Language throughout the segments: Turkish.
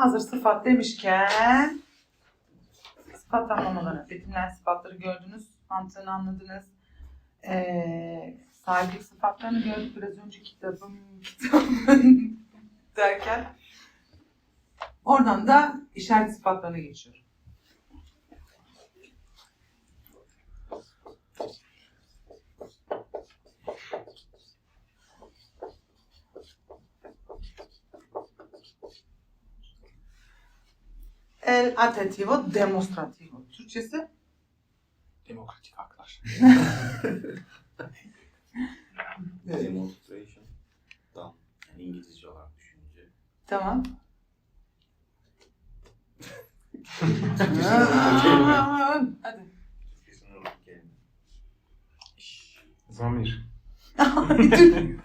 Hazır sıfat demişken sıfat anlamaları, betimleyen sıfatları gördünüz, mantığını anladınız. Ee, sahiplik sıfatlarını gördük biraz önce kitabım, kitabım derken. Oradan da işaret sıfatlarına geçiyorum. El atentivo demonstrativo. Türkçesi Demokratik haklar. Demonstration. Tamam. Yani İngilizce olarak düşününce. tamam. Hadi. Türkçesini kelime. Zamir.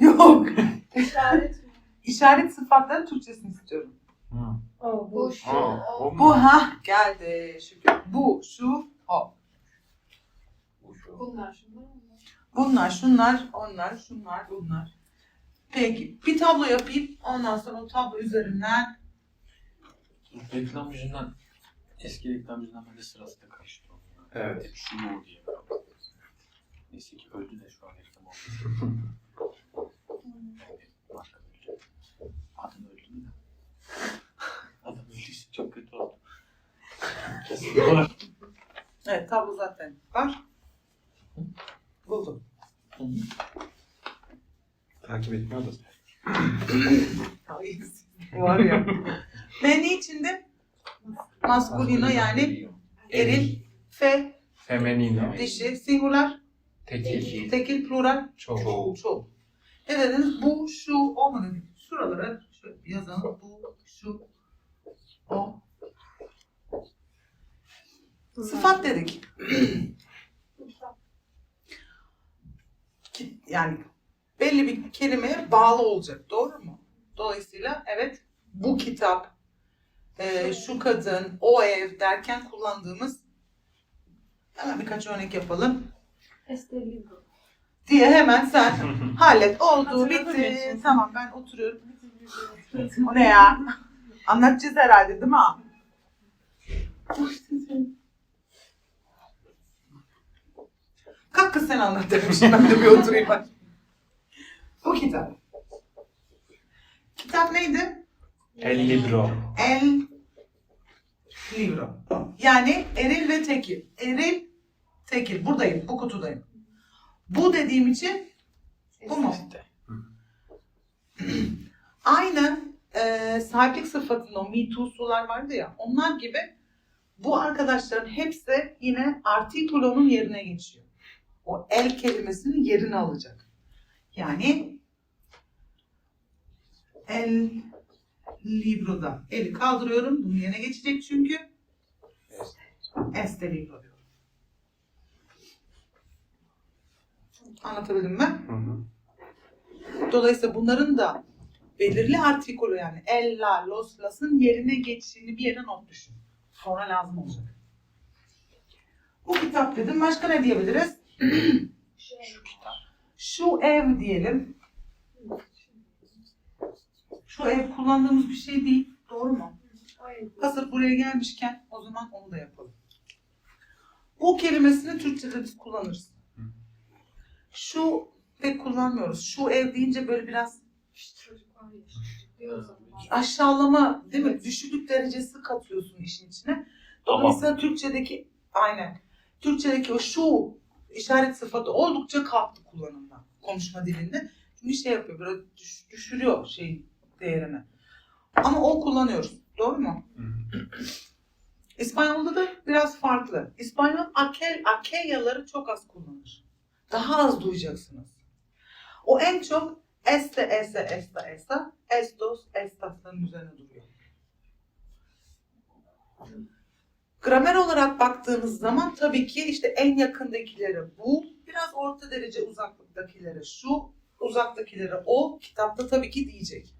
Yok. İşaret? İşaret sıfatların Türkçesini istiyorum. Ha. O, bu, şu, Aa, o. Bu ha geldi şükür. Bu, şu, o. Bu şu. Bunlar şunlar. Bunlar, şunlar, onlar, şunlar, bunlar. Peki bir tablo yapayım. Ondan sonra o tablo üzerinden Reklam yüzünden eski reklam yüzünden ben de sırasıyla karıştı. Evet. Hep şu mu diye. Neyse ki öldü de şu an reklam oldu. Başka öldü. Adam öldü mü? Çok kötü oldu. Kesin var. Evet tablo zaten var. Buldum. Takip etmiyor da. Ay, var ya. Ve ne içinde? Maskulino yani eril, fe, Femenino. dişi, singular, Tekil. tekil, plural, Çoğu. Çoğu. çoğul. Ne dediniz? Bu, şu, o mu dedik? Şuralara şöyle yazalım. Bu, şu, o. Sıfat dedik. Yani belli bir kelimeye bağlı olacak. Doğru mu? Dolayısıyla evet bu kitap, e, şu kadın, o ev derken kullandığımız hemen birkaç örnek yapalım Estelibro. diye hemen sen hallet. Oldu, bitti. Tamam ben oturuyorum. O ne ya? Anlatacağız herhalde değil mi? Kalk kız sen anlat demişim. Ben de bir oturayım bak. Bu kitap. Kitap neydi? El libro. El libro. Yani eril ve tekil. Eril, tekil. Buradayım, bu kutudayım. Bu dediğim için bu mu? Aynı e, sahiplik sıfatının o me too'sular vardı ya onlar gibi bu arkadaşların hepsi yine artikulonun yerine geçiyor. O el kelimesinin yerini alacak. Yani el libroda eli kaldırıyorum. Bunun yerine geçecek çünkü. Este libro diyorum. Anlatabildim mi? Hı hı. Dolayısıyla bunların da belirli artikülü yani el, la, los, las'ın yerine geçtiğini bir yere not düşün. Sonra lazım olacak. Bu kitap dedim. Başka ne diyebiliriz? Şey. Şu ev diyelim. Şu ev kullandığımız bir şey değil. Doğru mu? Hazır buraya gelmişken o zaman onu da yapalım. Bu kelimesini Türkçe'de biz kullanırız. Şu pek kullanmıyoruz. Şu ev deyince böyle biraz işte çocuk var ya. Diyor o zaman. Aşağılama değil mi? Düşüklük derecesi katıyorsun işin içine. Dolayısıyla Türkçedeki aynen. Türkçedeki o şu işaret sıfatı oldukça kalktı kullanımda. Konuşma dilinde. Çünkü şey yapıyor böyle düş- düşürüyor şeyin değerini. Ama o kullanıyoruz. Doğru mu? İspanyol'da da biraz farklı. İspanyol akel, akelyaları çok az kullanır. Daha az duyacaksınız. O en çok este, ese, esta, esta, estos, estasların üzerine duruyor. Gramer olarak baktığınız zaman tabii ki işte en yakındakileri bu, biraz orta derece uzaklıktakileri şu, uzaktakileri o, kitapta tabii ki diyecek.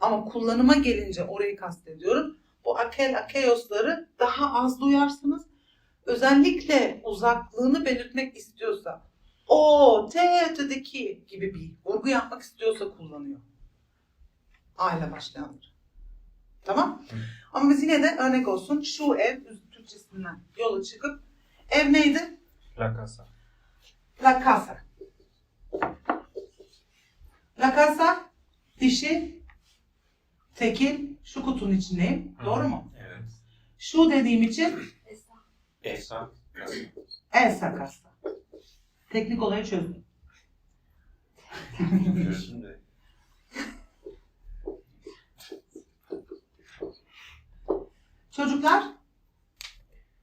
Ama kullanıma gelince orayı kastediyorum. Bu akel akeosları daha az duyarsınız. Özellikle uzaklığını belirtmek istiyorsa o, ötedeki gibi bir vurgu yapmak istiyorsa kullanıyor. A ile başlayanlar. Tamam? Ama biz yine de örnek olsun. Şu ev Türkçesinden yola çıkıp ev neydi? La casa. La casa. La casa dişi tekil şu kutunun içindeyim. Doğru mu? Evet. Şu dediğim için. Esa. Casa. Elsa casa. Teknik olayı çözdüm. De. Çocuklar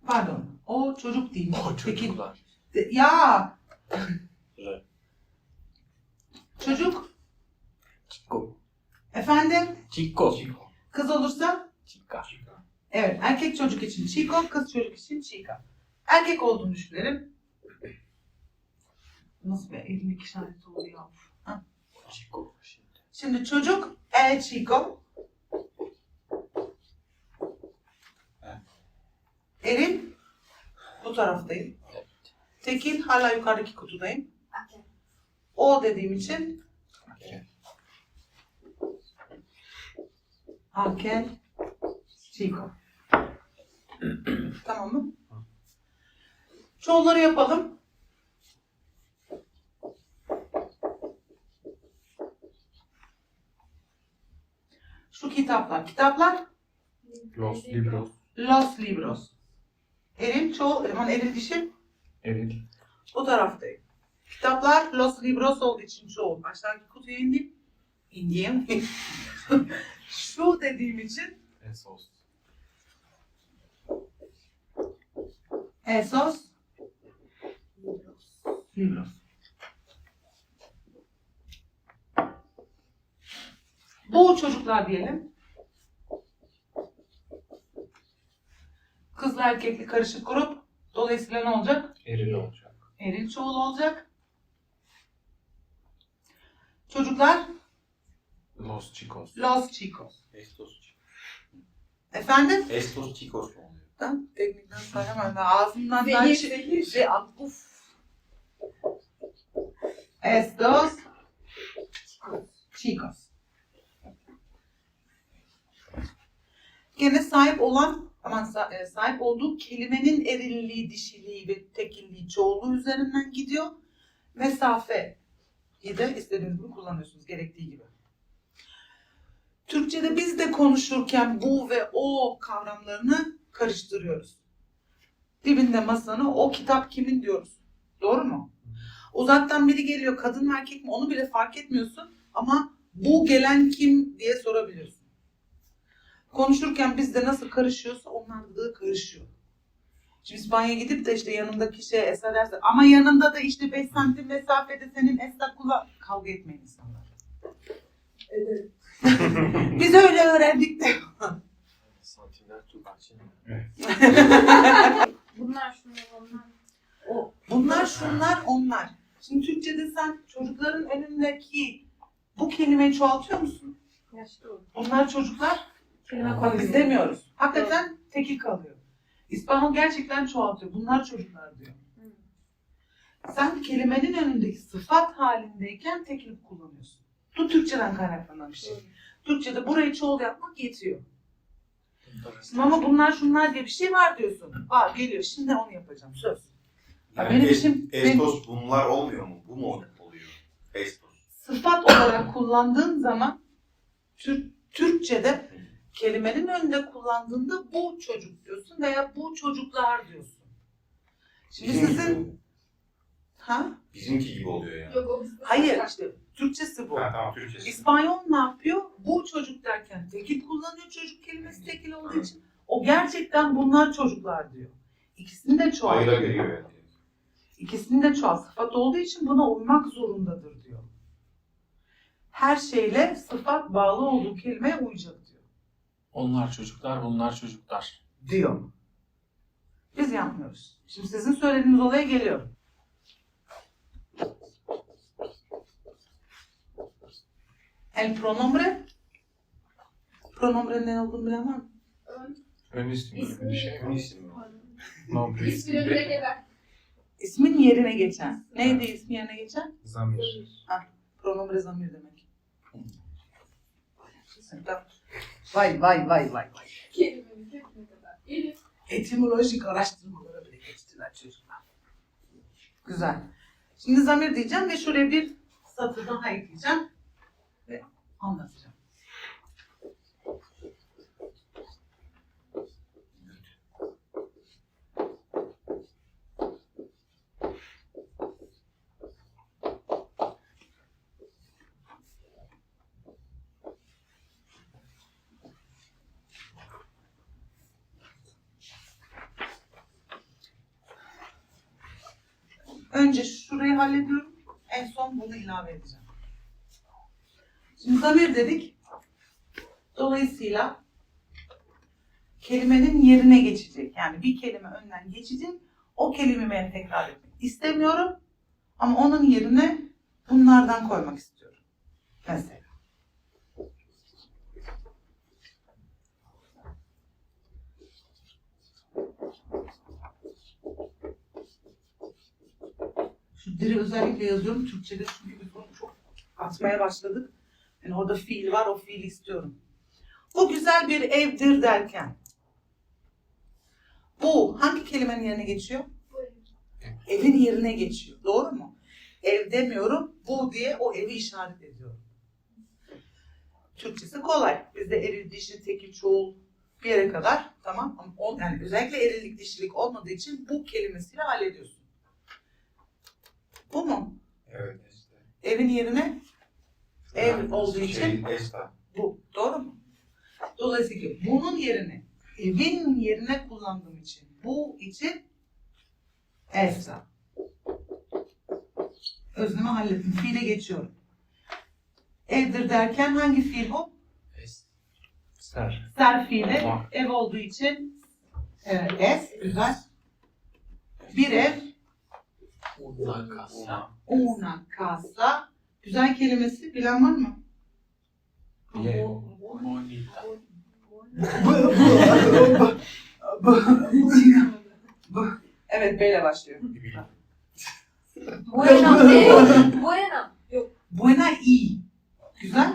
pardon o çocuk değil. O çocuklar. De- Ya çocuk Chico. efendim Chico. kız olursa Chica. evet erkek çocuk için chico kız çocuk için chica. Erkek olduğunu düşünelim. Nasıl bir elindeki işaret oluyor? Chico. Şimdi. Şimdi çocuk el chico. Erin bu taraftayım. Evet. Tekil hala yukarıdaki kutudayım. O dediğim için Okay. Hakel Chico. tamam mı? Çoğulları yapalım. Şu kitaplar. Kitaplar Los libros. Los Libros. Erin çoğul, aman Erin dişi Eril. bu taraftayım. Kitaplar Los Libros olduğu için çoğul. Aşağıdaki kutuya indim. İndim. Şu dediğim için Esos. Esos Libros. Bu çocuklar diyelim. Kızla erkekli karışık grup. Dolayısıyla ne olacak? Eril olacak. Eril çoğul olacak. Çocuklar Los chicos. Los Chicos. Estos. Efendim? Estos chicos? Ben teknikten sayamam. Ben ağzımdan daha Zehir, şey- şey uf. Estos chicos. Gene sahip olan aman e, sahip olduğu kelimenin erilliği, dişiliği ve tekilliği çoğulluğu üzerinden gidiyor. Mesafe de istediğiniz gibi kullanıyorsunuz gerektiği gibi. Türkçe'de biz de konuşurken bu ve o kavramlarını karıştırıyoruz. Dibinde masanı o kitap kimin diyoruz. Doğru mu? Uzaktan biri geliyor kadın mı erkek mi onu bile fark etmiyorsun ama bu gelen kim diye sorabiliyorsun. Konuşurken bizde nasıl karışıyorsa onlarda da karışıyor. Şimdi İspanya'ya gidip de işte yanındaki şey Esra derse ama yanında da işte 5 santim mesafede senin Esra kula kavga etmeyin insanlar. Evet. Biz öyle öğrendik de. Santimler Tuğbaç'ın. Bunlar şunlar onlar. O, bunlar şunlar onlar. Şimdi Türkçe'de sen çocukların önündeki bu kelimeyi çoğaltıyor musun? Yaşlı olur. Bunlar çocuklar Kelime ama biz demiyoruz. Hakikaten tekil kalıyor. İspanyol gerçekten çoğaltıyor. Bunlar çocuklar diyor. Hı. Sen kelimenin önündeki sıfat halindeyken tekil kullanıyorsun. Bu Türkçeden kaynaklanan bir şey. Türkçe'de burayı çoğul yapmak yetiyor. Şimdi ama bunlar şunlar diye bir şey var diyorsun. Var geliyor. Şimdi onu yapacağım. Söz. Ya Yani benim es- işim- Estos bunlar olmuyor mu? Bu mu oluyor? Estos. sıfat olarak kullandığın zaman Türk, Türkçe'de kelimenin önünde kullandığında bu çocuk diyorsun veya bu çocuklar diyorsun. Şimdi Bizimki sizin ha? Bizimki gibi oluyor yani. Yok o bizde. Hayır işte Türkçesi bu. Ha, tamam Türkçesi. İspanyol ne yapıyor? Bu çocuk derken tekil kullanıyor çocuk kelimesi tekil olduğu için. O gerçekten bunlar çocuklar diyor. İkisini de çoğalt. Ayıra veriyor yani. İkisini de çoğalt. Sıfat olduğu için buna uymak zorundadır diyor. Her şeyle sıfat bağlı olduğu kelimeye uyacak. Onlar çocuklar, bunlar çocuklar. Diyor. Biz yapmıyoruz. Şimdi sizin söylediğiniz olaya geliyorum. El pronombre. Pronombrenin ne olduğunu bilen var mı? Ön, Ön isim gibi bir şey Ön mi? isim mi? Nombre. İsmini önüne gelen. İsmin yerine geçen. Neydi ismi yerine geçen? Zamir. Pronombre zamir demek. Vay vay vay vay vay. Kelimemiz hep ne kadar. Elif. Etimolojik araştırmalara bile geçtiler çocuklar. Güzel. Şimdi zamir diyeceğim ve şuraya bir satır daha ekleyeceğim ve anlatacağım. Önce şurayı hallediyorum. En son bunu ilave edeceğim. Şimdi zamir dedik. Dolayısıyla kelimenin yerine geçecek. Yani bir kelime önden geçecek. O kelimeyi ben tekrar etmek istemiyorum. Ama onun yerine bunlardan koymak istiyorum. Mesela. Şu diri özellikle yazıyorum Türkçe'de çünkü biz onu çok atmaya başladık. Yani orada fiil var, o fiili istiyorum. Bu güzel bir evdir derken. Bu hangi kelimenin yerine geçiyor? Evin yerine geçiyor. Doğru mu? Ev demiyorum, bu diye o evi işaret ediyorum. Türkçesi kolay. Bizde eril, dişi, tekil, çoğul bir yere kadar tamam ama yani özellikle erillik, dişilik olmadığı için bu kelimesiyle hallediyorsun. Bu mu? Evet işte. Evin yerine ev olduğu için Şey, Esta. bu. Doğru mu? Dolayısıyla bunun yerine evin yerine kullandığım için bu için Esra. Özlemi hallettim. Fiile geçiyorum. Evdir derken hangi fiil bu? Ser. Ser fiili. Ev olduğu için evet, es. Güzel. Bir ev. Una casa. Una casa. Güzel kelimesi bilen var mı? Ye. Bonita. evet B ile başlıyor. Buena. Buena. Yok. Buena y. Güzel.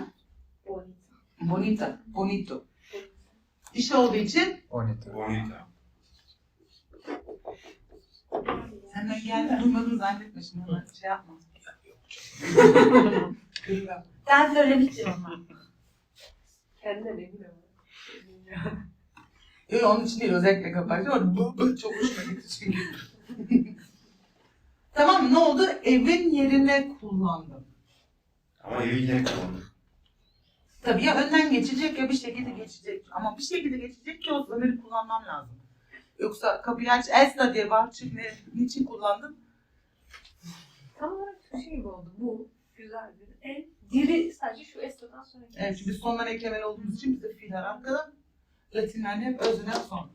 Bonita. Bonita. Bonito. Dişi olduğu için Bonito. Bonita. Senden geldi duymadın zannetme şimdi hemen şey yapma. Sen söylemiştin ama. Kendine ne bileyim. Yok onun için değil özellikle kapatıyor. Orada bu bu çok hoşuma gitti çünkü. tamam ne oldu? Evin yerine kullandım. Ama evi yine kullandık. Tabii ya önden geçecek ya bir şekilde geçecek. Ama bir şekilde geçecek ki o zamiri kullanmam lazım. Yoksa kapıyı aç Esna diye çık ne, niçin kullandın? Tam olarak şu şey gibi oldu. Bu güzel bir el. Diri sadece şu estodan sonra. Evet çünkü biz sondan eklemeli olduğumuz için bizde fiiller arkada. Latinler hep özüne son.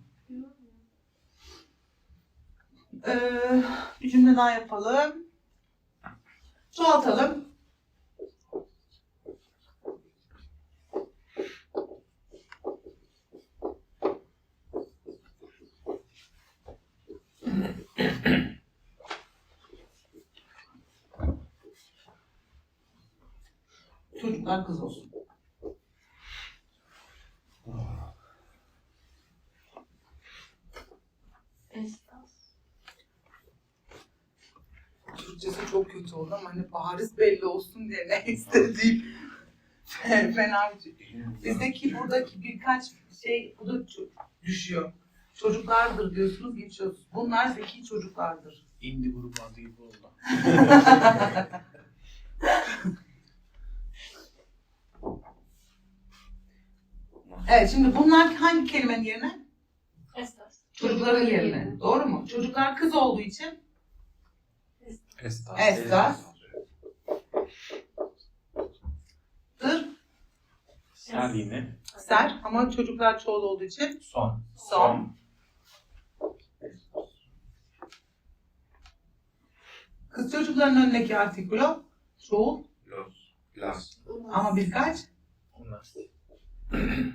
Ee, bir cümle daha yapalım. Çoğaltalım. Çocuklar kız olsun. Türkçesi çok kötü oldu ama hani bariz belli olsun diye ne istediğim fena şey. Bizdeki buradaki birkaç şey bu da düşüyor. Çocuklardır diyorsunuz geçiyorsunuz. Bunlar zeki çocuklardır. Indi grubu adı gibi oldu. Evet şimdi bunlar hangi kelimenin yerine? Estas. Çocukların yerine. Doğru mu? Çocuklar kız olduğu için Estas. Estas. Ser yine. ser ama çocuklar çoğul olduğu için Son. son. Kız çocukların önündeki artikulo çoğul Los. Las. ama birkaç. Unas.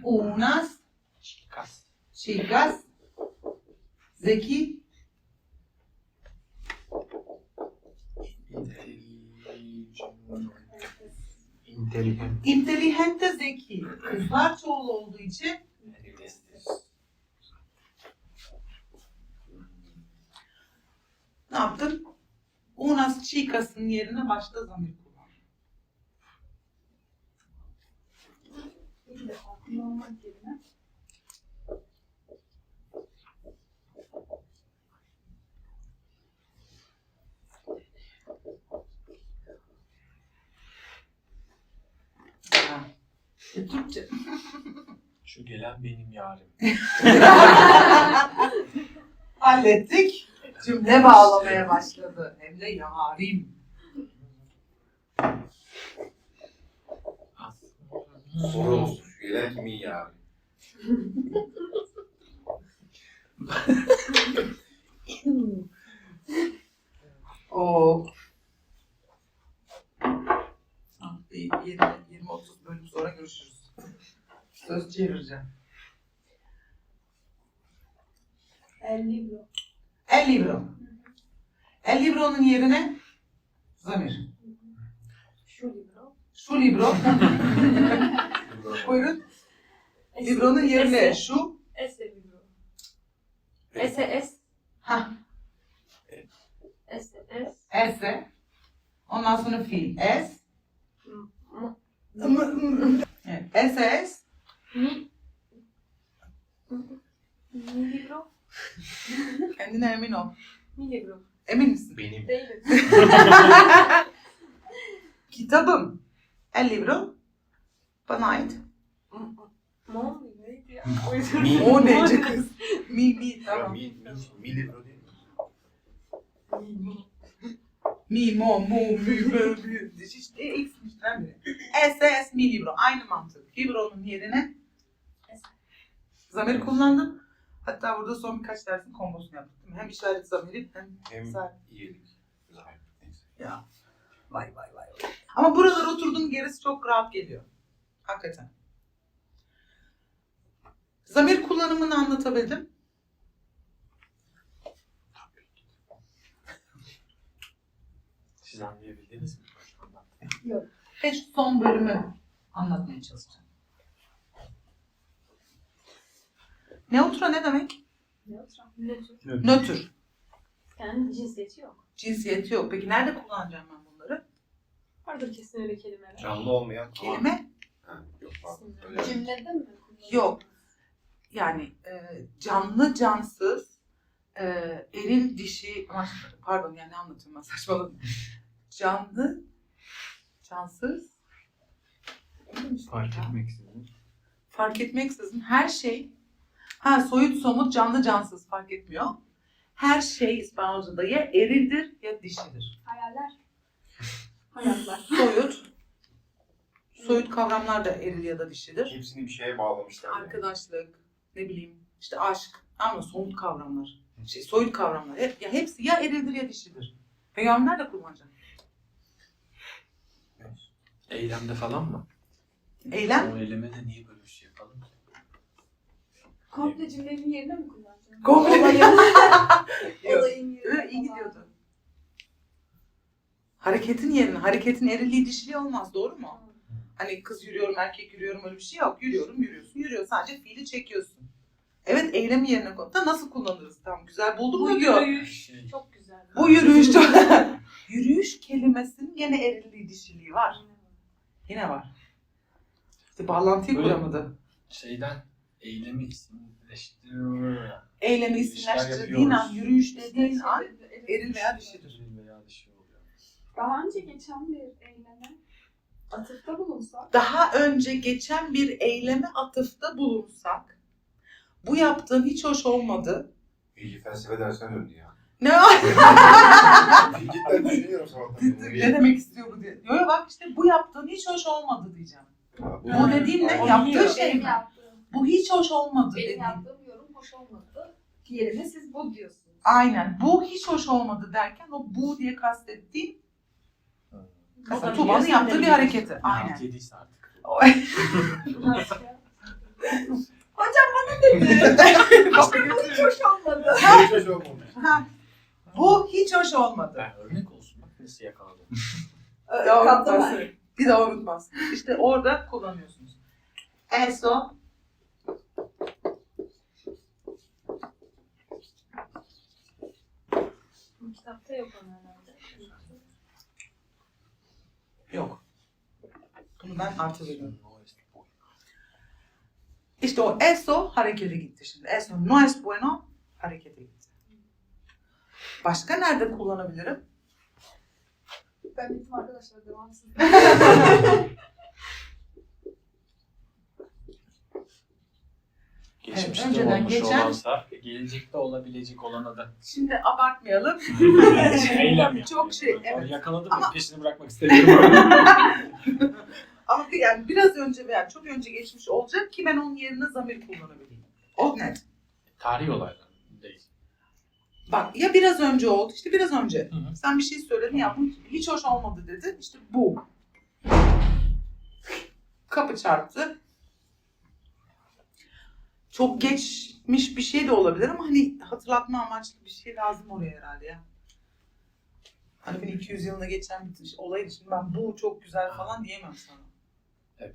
Unas Chicas. chicas zeki Inteligente. Intelligente zeki. Kızlar çoğul olduğu için ne yaptın? Unas chicas'ın yerine başta zamir Bir defa kullanmak yerine. E, Türkçe. Şu gelen benim yarim. Hallettik. Cümle bağlamaya başladı. Hem de yarim. Soru. Gelen kimin ya? O Ah, bir 20-30 bölüm sonra görüşürüz. Söz çevireceğim. El libro. El libro. El libro'nun yerine zamir. Şu libro. Şu libro. Buyurun. Libronun yerine Ese. şu. Ese libro. Ese es. Ha. Ese es. Ese. Ondan sonra M- m- Evet. Mi. Mi libro. Kendine emin ol. Mi libro. Emin misin? Benim. Değilim. Kitabım. El libro. Bana ait. Mon neydi ya? Mi. O neyce kız? Mi mi Ya, tamam. mi, mi, mi mi? Mi mo mu mü mü mü. İşte X'mişten biri. S S mi libro. Aynı mantık. Libro'nun yerine zamir kullandım. Hatta burada son birkaç dersin kombosunu yaptım. Hem işaret zamiri hem Hem iyilik. Neyse. Ya. Vay vay vay. Ama buralar oturduğun gerisi çok rahat geliyor. Hakikaten. Zamir kullanımını anlatabildim. Siz anlayabildiniz mi? Ve şu son bölümü anlatmaya çalışacağım. Neutra ne demek? Nötr. Nötr. Nötr. Yani cinsiyeti yok. Cinsiyeti yok. Peki nerede kullanacağım ben bunları? Vardır kesin öyle kelimeler. Canlı olmayan Kelime Ha, yok pardon. Öyle. Cümlede mi? Yok. yani e, canlı cansız e, eril dişi ama pardon yani ne anlatıyorum ben saçmaladım. Canlı cansız Fark etmeksizin. fark etmeksizin her şey ha soyut somut canlı cansız fark etmiyor. Her şey İspanyolca'da ya erildir ya dişidir. Hayaller. Hayatlar. Soyut soyut kavramlar da eril ya da dişidir. Hepsini bir şeye bağlamışlar. yani. Arkadaşlık, ne bileyim işte aşk ama somut kavramlar. Şey, soyut kavramlar. Hep, ya hepsi ya erildir ya dişidir. Peygamber de kullanacak. Eylemde falan mı? Eylem O eyleme de niye böyle bir şey yapalım? Komple cümlenin yerine mi kullanacağım? Komple. Olayın, olayın yerine. Ö, iyi gidiyordu. Hareketin yerine, hareketin erilliği dişiliği olmaz doğru mu? Hani kız yürüyorum, erkek yürüyorum öyle bir şey yok. Yürüyorum, yürüyorsun, yürüyor. Sadece fiili çekiyorsun. Evet eylemi yerine koy. Da nasıl kullanırız? Tamam güzel buldum Bu mu diyor. yürüyüş Şey, çok güzel. Bu yürüyüş Yürüyüş kelimesinin gene erilliği dişiliği var. Yine var. İşte bağlantıyı Böyle- kuramadı. şeyden eylemi isimleştiriyor ya. Eylemi İşler isimleştirdiğin an, yapıyoruz. yürüyüş dediğin an eril veya dişidir. Dişil veya dişi oluyor. Daha önce geçen bir eyleme atıfta bulunsak Daha önce geçen bir eyleme atıfta bulunsak, bu yaptığın hiç hoş olmadı. İyice felsefe dersine döndü ya. Ne Cidden düşünüyorum sabahtan. ne demek istiyor bu diye. Yo yo bak işte bu yaptığın hiç hoş olmadı diyeceğim. Ha, Bu dediğin ne? O Yaptığı biliyor. şey benim mi? yaptığım, Bu hiç hoş olmadı benim dediğin. yaptığım yorum hoş olmadı. Yerine siz bu diyorsunuz. Aynen. Bu hiç hoş olmadı derken o bu diye kastettiğin da Tuğba'nın yaptığı bir hareketi. Ne Aynen. yediyse artık. Başka. Kapı Bu hiç hoş olmadı. Hiç hoş olmamış. Ha, Bu hiç hoş olmadı. Örnek olsun bak nasıl yakaladım. Yok, Katlama. Bir daha unutmazsınız. İşte orada kullanıyorsunuz. Eso, Bu kitapta yok ama herhalde. Yok. Bunu ben artı veriyorum. İşte o eso harekete gitti şimdi. Eso no es bueno harekete gitti. Başka nerede kullanabilirim? Ben bittim arkadaşlar devam Geçmişte önceden olmuş geçen- olansa, gelecekte olabilecek olana da Şimdi abartmayalım. eylem Çok şey, evet. Yakaladım Ama- peşini bırakmak istemiyorum. Ama yani biraz önce veya çok önce geçmiş olacak ki ben onun yerine zamir kullanabileyim. O net. Tarih olaylar değil. Bak ya biraz önce oldu işte biraz önce. Hı hı. Sen bir şey söyledin ya bu hiç hoş olmadı dedi. İşte bu. Kapı çarptı. Çok geçmiş bir şey de olabilir ama hani hatırlatma amaçlı bir şey lazım oraya herhalde ya. Hani 1200 yılında geçen bir olaydı. Şimdi ben bu çok güzel falan diyemem sana.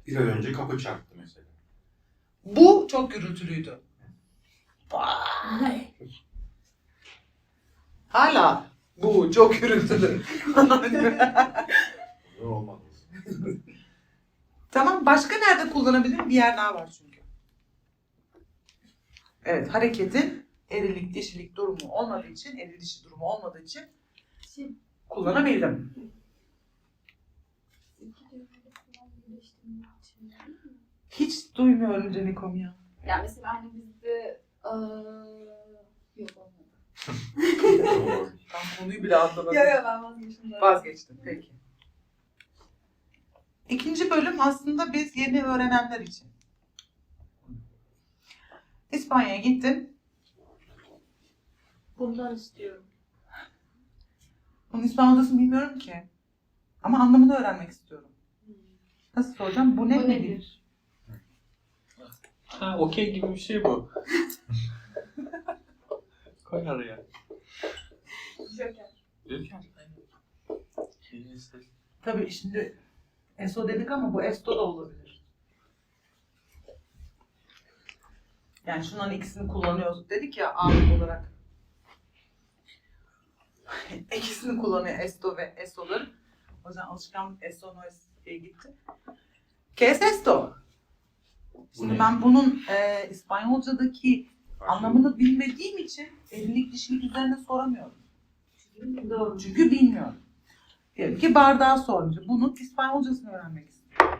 Biraz önce kapı çarptı mesela. Bu çok gürültülüydü. Vay. Hala bu çok gürültülü. Olmadı. tamam başka nerede kullanabilirim? Bir yer daha var çünkü. Evet hareketin erilik dişilik durumu olmadığı için, eril dişi durumu olmadığı için kullanabildim. Hiç duymuyorum Canikom ya. Yani mesela hani bizde eee yok olmadı. Ben konuyu bile anlamadım. Yok yok ben vazgeçtim. Vazgeçtim. Peki. İkinci bölüm aslında biz yeni öğrenenler için. İspanya'ya gittin. Bundan istiyorum. Bunun İspanyolcasını bilmiyorum ki. Ama anlamını öğrenmek istiyorum. Nasıl soracağım? Bu ne Bu nedir? nedir? Ha okey gibi bir şey bu. Koy araya. Joker. Neyse. Tabii şimdi ESO dedik ama bu ESTO da olabilir. Yani şunların ikisini kullanıyoruz dedik ya ağırlık olarak. İkisini kullanıyor ESTO ve ESO'ların. O yüzden alışkanlık ESO no diye gitti. ¿Qué es esto? Şimdi ben bunun e, İspanyolcadaki anlamını bilmediğim için evlilik dişilik üzerine soramıyorum. Doğru. Çünkü bilmiyorum. Diyelim ki bardağı sormuş. Bunun İspanyolcasını öğrenmek istiyorum.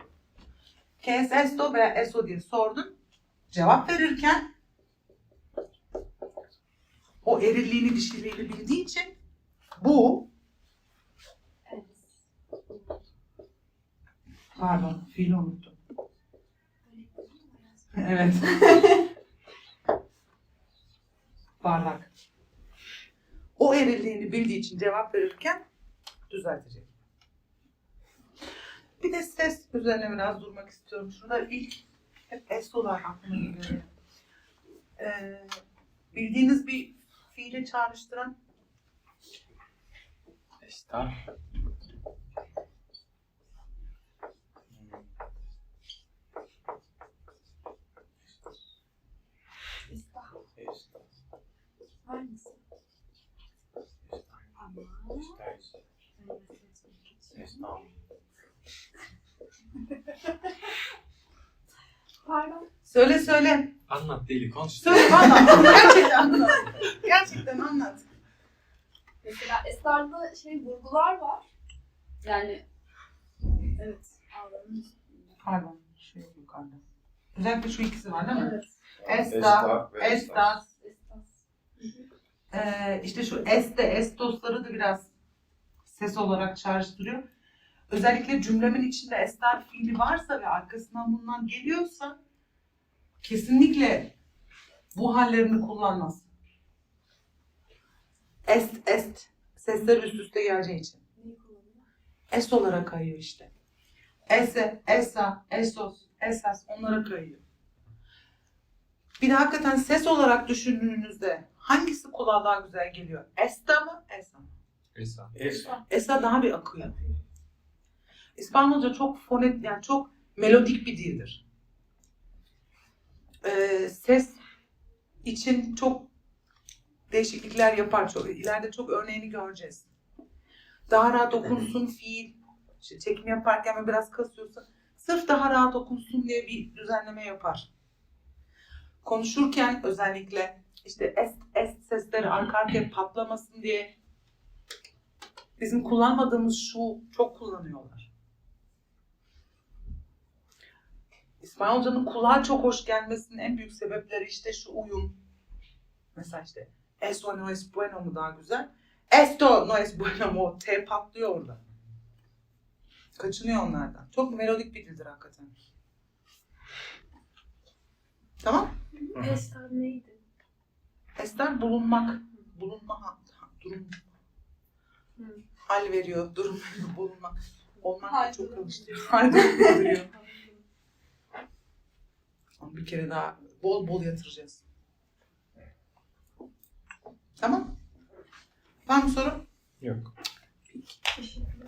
¿Qué es esto veya eso diye sordum. Cevap verirken o erilliğini dişiliğini bildiği için bu pardon fiili unuttum. evet. Bardak. O erilliğini bildiği için cevap verirken düzeltecek. Bir de ses üzerine biraz durmak istiyorum. Şurada ilk hep esolar aklıma geliyor. Ee, bildiğiniz bir fiile çağrıştıran Estar. İstah. Hangisi? Ama. Pardon. Söyle söyle. Anlat deli konuş. Söyle valla. Gerçekten anlat. Gerçekten anlat. Mesela Estar'da şey vurgular var. Yani evet. Ağlarım. Pardon. Şu yukarıda. Özellikle şu ikisi var değil mi? Evet. Esta, ve estas. Estas. Ee, işte şu este, estosları da biraz ses olarak çağrıştırıyor. Özellikle cümlemin içinde ester fiili varsa ve arkasından bundan geliyorsa kesinlikle bu hallerini kullanmaz. Est, est. Sesler üst üste geleceği için. Es olarak kayıyor işte. Ese, esa, esos, esas onlara kayıyor. Bir de hakikaten ses olarak düşündüğünüzde hangisi kulağa daha güzel geliyor? Esta mı, esa mı? Esa. Esa. Esa daha bir akıyor. İspanyolca çok fonet yani çok melodik bir dildir. Ee, ses için çok değişiklikler yapar. Çok, ileride çok örneğini göreceğiz. Daha rahat okunsun fiil. İşte çekim yaparken biraz kasıyorsa sırf daha rahat okunsun diye bir düzenleme yapar. Konuşurken özellikle işte est, est sesleri arka arkaya patlamasın diye bizim kullanmadığımız şu çok kullanıyorlar. İspanyolcanın kulağa çok hoş gelmesinin en büyük sebepleri işte şu uyum. Mesela işte eso no es bueno mu daha güzel? Esto no es bueno mu? T patlıyor orada. Kaçınıyor onlardan. Çok melodik bir dildir hakikaten. Tamam. Estar neydi? Ester bulunmak. Bulunma. Durum. Hı. Hal veriyor. Durum. Bulunmak. Olmak çok karıştırıyor. Hal veriyor. Bir kere daha bol bol yatıracağız. Tamam. Var mı soru? Yok. Teşekkür